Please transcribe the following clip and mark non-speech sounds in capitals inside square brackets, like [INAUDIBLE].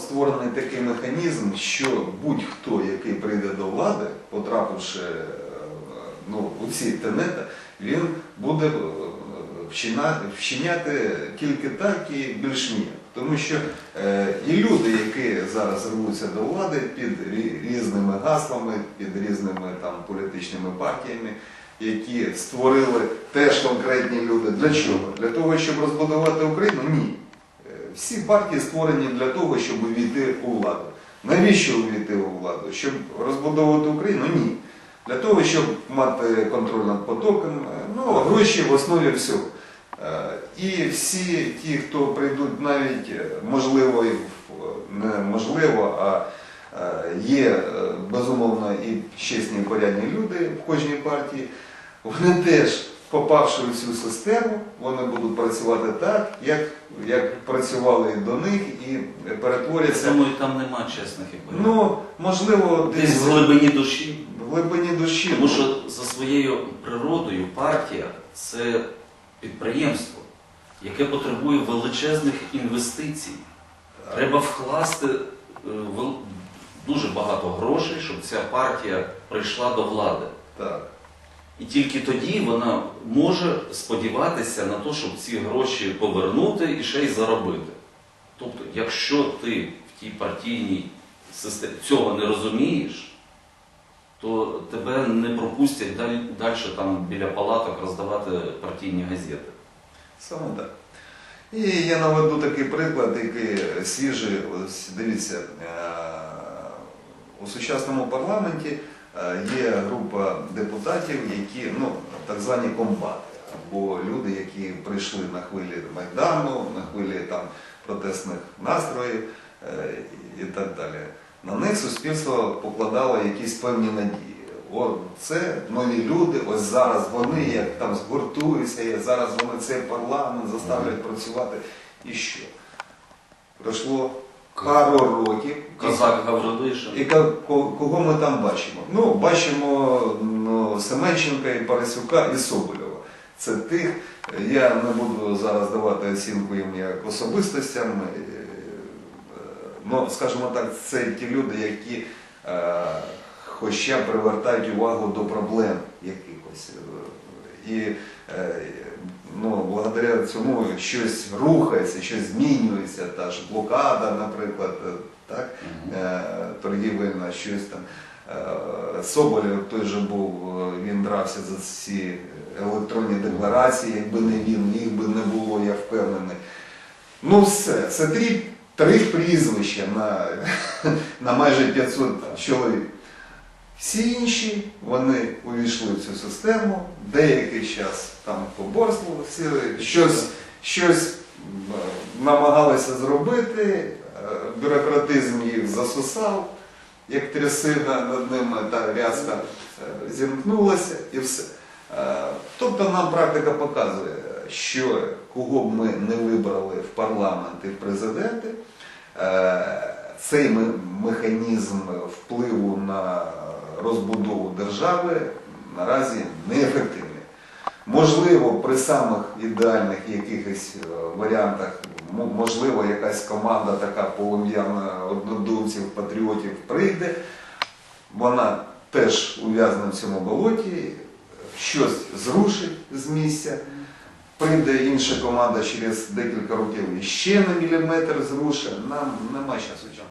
створений такий механізм, що будь-хто, який прийде до влади, потрапивши е, ну, у ці тенета, він буде е, вчиняти тільки так і більш ніяк. Тому що е, і люди, які зараз рвуться до влади під різними гаслами, під різними там політичними партіями, які створили теж конкретні люди. Для чого? Для того, щоб розбудувати Україну? Ні. Всі партії створені для того, щоб увійти у владу. Навіщо увійти у владу? Щоб розбудовувати Україну? Ні. Для того, щоб мати контроль над потоком, ну, гроші в основі всього. Е, І всі ті, хто прийдуть навіть е, можливо, не можливо, а е, є безумовно і чесні і порядні люди в кожній партії, вони теж, попавши в цю систему, вони будуть працювати так, як, як працювали до них, і Я перетворяться. думаю, там нема чесних порядних. Ну, можливо, Десь в глибині душі. в глибині душі. Тому що за своєю природою партія це підприємство, яке потребує величезних інвестицій. Треба вкласти е, дуже багато грошей, щоб ця партія прийшла до влади. Так. І тільки тоді вона може сподіватися на те, щоб ці гроші повернути і ще й заробити. Тобто, якщо ти в тій партійній системі цього не розумієш, то тебе не пропустять далі, далі там біля палаток роздавати партійні газети. Саме так. І я наведу такий приклад, який свіжий. Ось дивіться, е, у сучасному парламенті є група депутатів, які ну, так звані комбати, або люди, які прийшли на хвилі Майдану, на хвилі там, протестних настроїв е, і так далі. На них суспільство покладало якісь певні надії. О, це нові люди, ось зараз вони як там згуртуються, зараз вони цей парламент заставлять працювати. І що? Пройшло пару років. Козак Гаврилишин. і кого ми там бачимо? Ну, бачимо ну, Семенченка, і Парасюка, і Соболєва. Це тих, я не буду зараз давати оцінку їм як особистостям, е, е, ну, скажімо так, це ті люди, які е, хоча б привертають увагу до проблем якихось. І е, благодаря цьому щось рухається, щось змінюється, та ж блокада, наприклад, е, так? Е, торгівельна, щось там. Е, Соболєв той же був, він дрався за ці електронні декларації, якби не він, їх би не було, я впевнений. Ну все, це три, три прізвища на, [LAUGHS] на майже 500 чоловік. Всі інші вони увійшли в цю систему, деякий час там поборствували, щось, щось намагалися зробити, е, бюрократизм їх засосав, як трясина над ними та в'язка е, зімкнулася і все. Е, Тобто нам практика показує, що кого б ми не вибрали в парламент і в президенти, цей механізм впливу на розбудову держави наразі неефективний. Можливо, при самих ідеальних якихось е, варіантах, можливо, якась команда така полум'яна однодумців, патріотів прийде, вона теж ув'язана в цьому болоті, щось зрушить з місця. Прийде інша команда через декілька років і ще на міліметр зрушить. Нам нема часу.